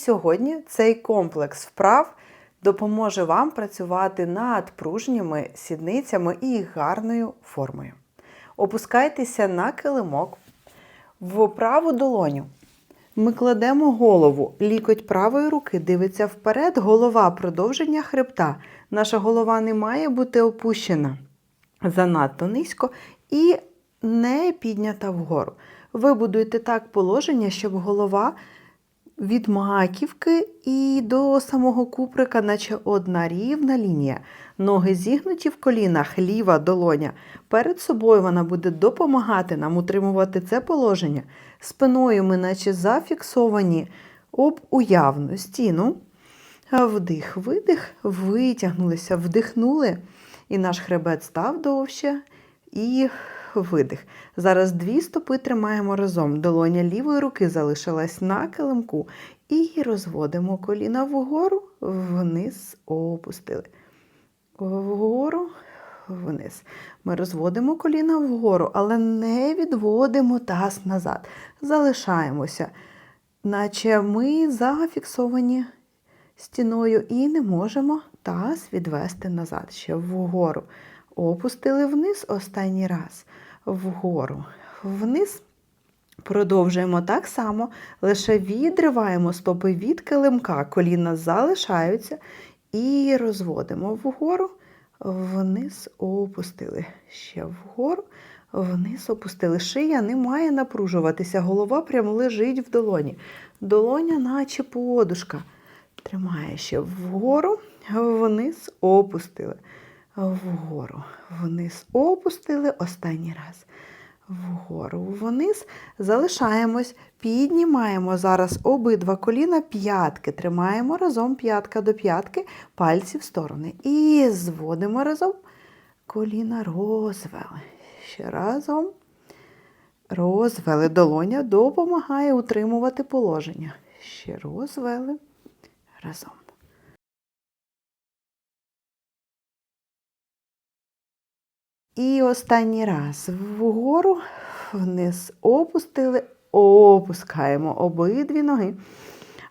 Сьогодні цей комплекс вправ допоможе вам працювати над пружніми сідницями і гарною формою. Опускайтеся на килимок в праву долоню. Ми кладемо голову, лікоть правої руки дивиться вперед, голова продовження хребта. Наша голова не має бути опущена занадто низько і не піднята вгору. Ви будуєте так положення, щоб голова від маківки і до самого куприка, наче одна рівна лінія. Ноги зігнуті в колінах, ліва долоня. Перед собою вона буде допомагати нам утримувати це положення. Спиною ми, наче зафіксовані об уявну стіну. Вдих, видих, витягнулися, вдихнули, і наш хребет став довше. І видих. Зараз дві стопи тримаємо разом. Долоня лівої руки залишилась на килимку. І розводимо коліна вгору, вниз опустили. Вгору, вниз. Ми розводимо коліна вгору, але не відводимо таз назад. Залишаємося, наче ми зафіксовані стіною і не можемо таз відвести назад. Ще вгору. Опустили вниз останній раз. Вгору. Вниз. Продовжуємо так само, лише відриваємо стопи від килимка, коліна залишаються і розводимо вгору, вниз опустили. Ще вгору, вниз опустили. Шия не має напружуватися, голова прямо лежить в долоні. Долоня, наче подушка. Тримає ще вгору, вниз опустили. Вгору, вниз опустили останній раз вгору вниз. Залишаємось, піднімаємо зараз обидва коліна, п'ятки. Тримаємо разом п'ятка до п'ятки, пальці в сторони. І зводимо разом. Коліна розвели. Ще разом. Розвели. Долоня допомагає утримувати положення. Ще розвели разом. І останній раз вгору, вниз опустили, опускаємо обидві ноги.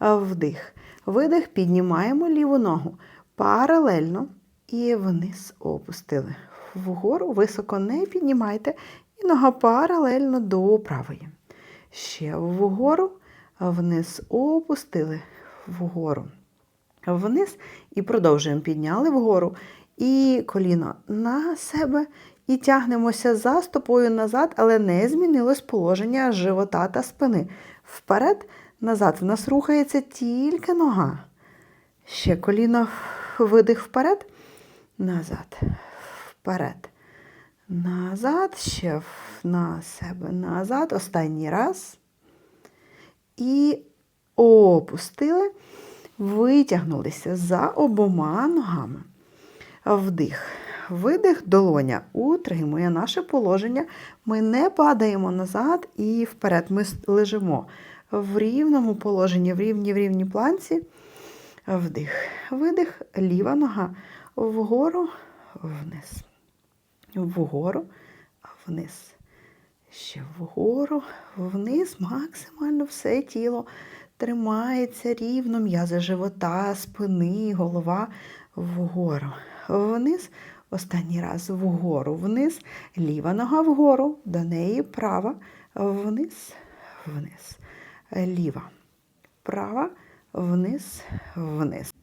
Вдих. Видих, піднімаємо ліву ногу паралельно і вниз опустили. Вгору високо не піднімайте, і нога паралельно до правої. Ще вгору, вниз опустили, вгору. Вниз і продовжуємо підняли вгору. І коліно на себе. І тягнемося за стопою назад, але не змінилось положення живота та спини. Вперед, назад. В нас рухається тільки нога. Ще коліно видих вперед, назад, вперед. Назад, ще на себе, назад. Останній раз. І опустили, витягнулися за обома ногами. Вдих. Видих, долоня утримує наше положення. Ми не падаємо назад і вперед. Ми лежимо в рівному положенні, в рівній в рівній планці. Вдих, видих, ліва нога вгору, вниз. Вгору, вниз. Ще вгору, вниз, максимально все тіло тримається рівно, м'язи живота, спини, голова вгору вниз, останній раз вгору, вниз, ліва нога вгору, до неї права, вниз, вниз, ліва, права, вниз, вниз,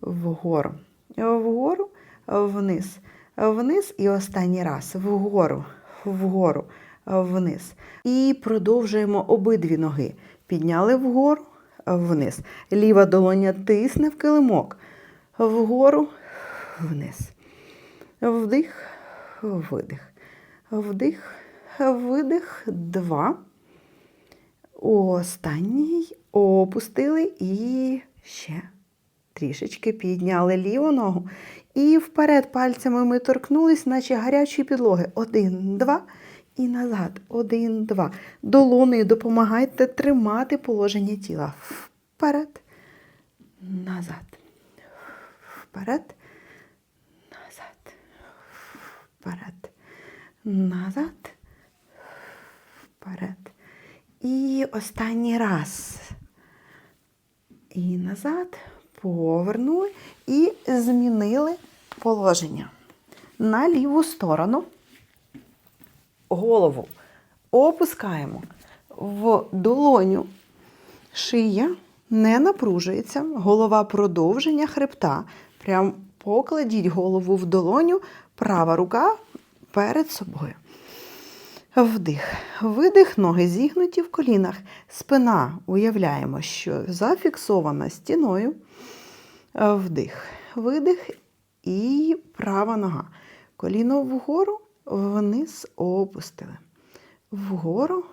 вгору, вгору, вниз, вниз і останній раз вгору, вгору, вниз. І продовжуємо обидві ноги. Підняли вгору, вниз. Ліва долоня тисне в килимок. Вгору, вниз. Вдих, видих. Вдих, видих, два. Останній опустили і ще трішечки підняли ліву ногу. І вперед пальцями ми торкнулись, наче гарячої підлоги. Один, два. І назад. Один, два. Долонею допомагайте тримати положення тіла. Вперед, назад. Вперед вперед, назад, вперед. І останній раз. і назад. Повернули і змінили положення. На ліву сторону голову опускаємо в долоню. Шия не напружується, голова продовження хребта. Прям покладіть голову в долоню, права рука перед собою. Вдих. Видих, ноги зігнуті в колінах. Спина уявляємо, що зафіксована стіною. Вдих, видих і права нога. Коліно вгору, вниз опустили. Вгору,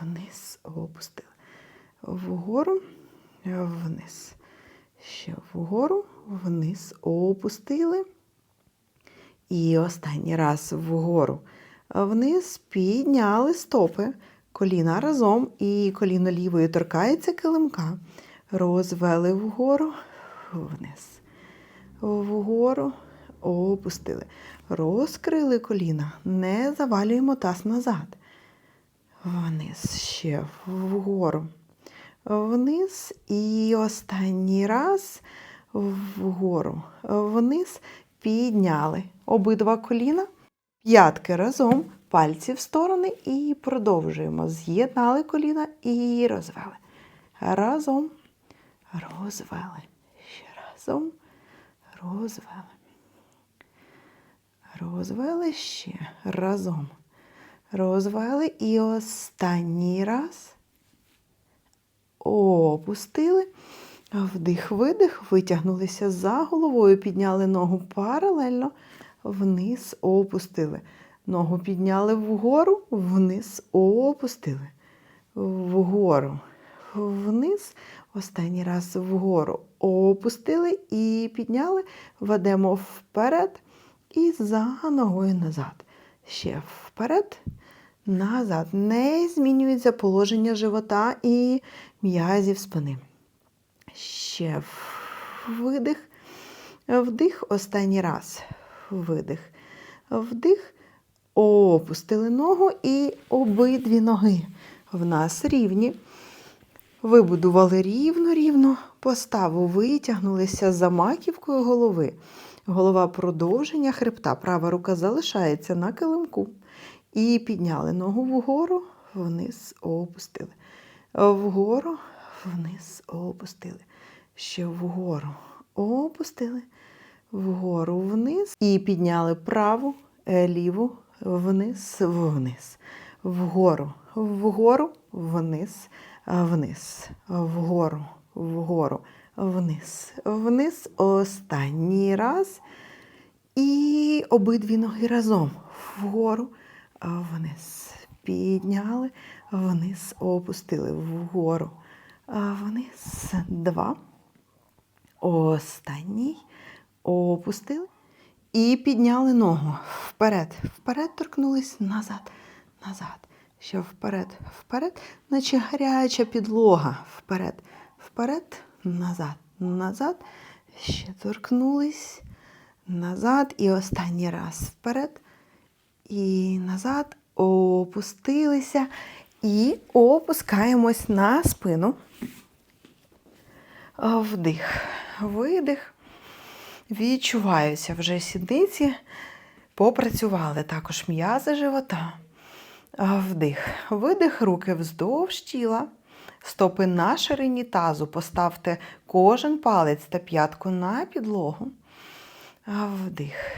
вниз опустили. Вгору, вниз. Ще вгору, вниз опустили. І останній раз вгору. Вниз підняли стопи, коліна разом, і коліно лівої торкається килимка. Розвели вгору, вниз. Вгору опустили. Розкрили коліна, не завалюємо таз назад. Вниз ще вгору. Вниз і останній раз вгору. Вниз підняли обидва коліна. П'ятки разом, пальці в сторони і продовжуємо. З'єднали коліна і розвели. Разом, розвели. Ще разом, розвели. Розвели ще разом. Розвели і останній раз. Опустили. Вдих, видих, витягнулися за головою, підняли ногу паралельно, вниз опустили. Ногу підняли вгору, вниз опустили. Вгору, вниз. Останній раз вгору опустили і підняли, ведемо вперед і за ногою назад. Ще вперед, назад. Не змінюється положення живота і м'язів спини. Ще видих, вдих, останній раз. Видих, вдих, опустили ногу і обидві ноги в нас рівні. Вибудували рівно-рівно, поставу витягнулися за маківкою голови. Голова продовження хребта. Права рука залишається на килимку. І підняли ногу вгору, вниз опустили. Вгору, вниз опустили. Ще вгору опустили, вгору вниз. І підняли праву, е, ліву, вниз, вниз. Вгору, вгору, вниз, вниз. Вгору, вгору, вниз, вниз. Останній раз. І обидві ноги разом. Вгору, вниз. Підняли, вниз, опустили вгору. Вниз. Два. Останній. Опустили. І підняли ногу. Вперед. Вперед торкнулись назад. Назад. Ще вперед. Вперед. Наче гаряча підлога. Вперед. Вперед. Назад. Назад. Ще торкнулись. Назад. І останній раз вперед. І назад. Опустилися. І опускаємось на спину. Вдих, видих. Відчуваються вже сідниці. Попрацювали також м'язи живота. Вдих, видих, руки вздовж тіла. Стопи на ширині тазу. Поставте кожен палець та п'ятку на підлогу. Вдих,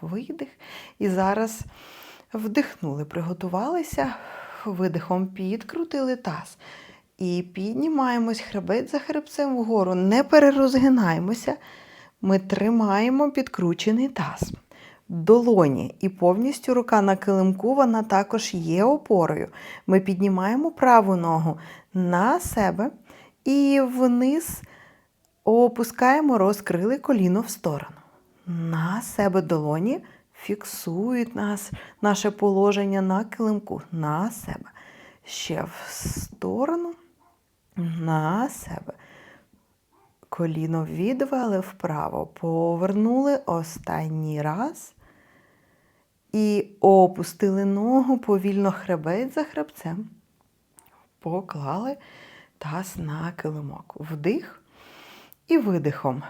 видих. І зараз вдихнули, приготувалися, видихом підкрутили таз. І піднімаємось хребець за хребцем вгору. Не перерозгинаємося. Ми тримаємо підкручений таз. Долоні і повністю рука на килимку, вона також є опорою. Ми піднімаємо праву ногу на себе і вниз опускаємо, розкрили коліно в сторону. На себе долоні фіксують нас, наше положення на килимку. На себе. Ще в сторону, на себе. Коліно відвели вправо, повернули останній раз. І опустили ногу повільно хребець за хребцем. Поклали таз на килимок. Вдих. І видихом.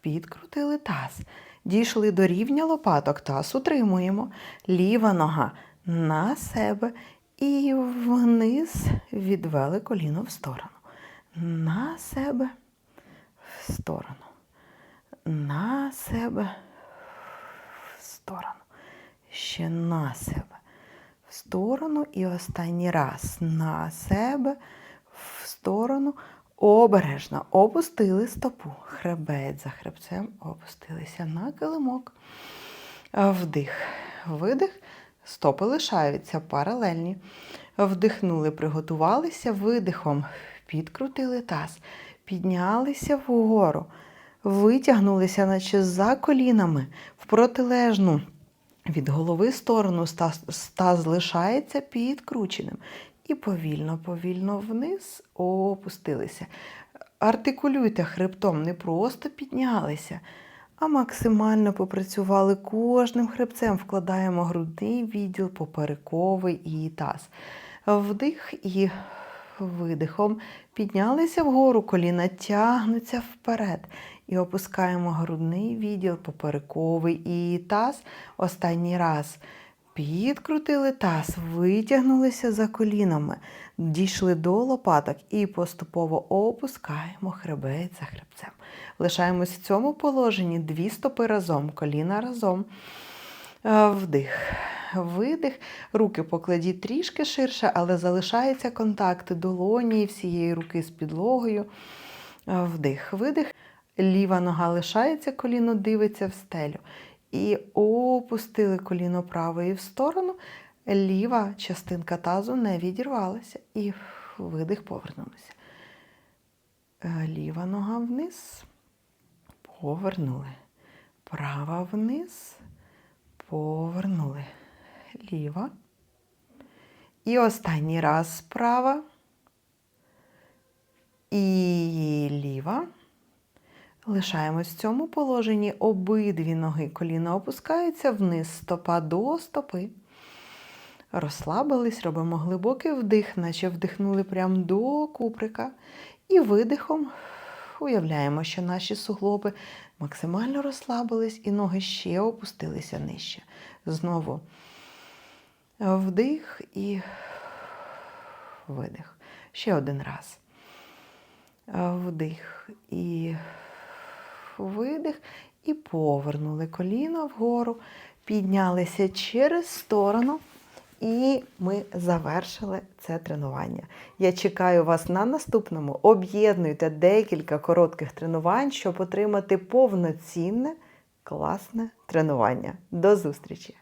Підкрутили таз. Дійшли до рівня лопаток. Таз утримуємо. Ліва нога на себе. І вниз відвели коліно в сторону. На себе, в сторону. На себе, в сторону. Ще на себе, в сторону. І останній раз на себе, в сторону. Обережно опустили стопу. Хребець за хребцем опустилися на килимок. Вдих, видих. Стопи лишаються паралельні. Вдихнули, приготувалися видихом. Підкрутили таз, піднялися вгору, витягнулися, наче за колінами в протилежну. Від голови сторону стаз, стаз лишається підкрученим. І повільно, повільно вниз опустилися. Артикулюйте хребтом, не просто піднялися, а максимально попрацювали кожним хребцем. Вкладаємо грудний відділ, поперековий і таз. Вдих і видихом піднялися вгору, коліна тягнуться вперед. І опускаємо грудний відділ, поперековий і таз. Останній раз. Підкрутили таз, витягнулися за колінами, дійшли до лопаток і поступово опускаємо хребець за хребцем. Лишаємось в цьому положенні дві стопи разом, коліна разом. Е, Вдих, видих. Руки покладіть трішки ширше, але залишається контакт долоні всієї руки з підлогою. Е, Вдих, видих. Ліва нога лишається, коліно дивиться в стелю. І опустили коліно правої в сторону. Ліва частинка тазу не відірвалася. І видих повернулися. Е, Ліва нога вниз. Повернули. Права вниз. Повернули. Ліва. І останній раз права. І ліва. Лишаємось в цьому положенні. Обидві ноги коліна опускаються вниз, стопа до стопи. Розслабились, робимо глибокий вдих, наче вдихнули прямо до куприка. І видихом уявляємо, що наші суглоби максимально розслабились і ноги ще опустилися нижче. Знову вдих і видих. Ще один раз. Вдих і видих. І повернули коліно вгору, піднялися через сторону. І ми завершили це тренування. Я чекаю вас на наступному. Об'єднуйте декілька коротких тренувань, щоб отримати повноцінне, класне тренування. До зустрічі!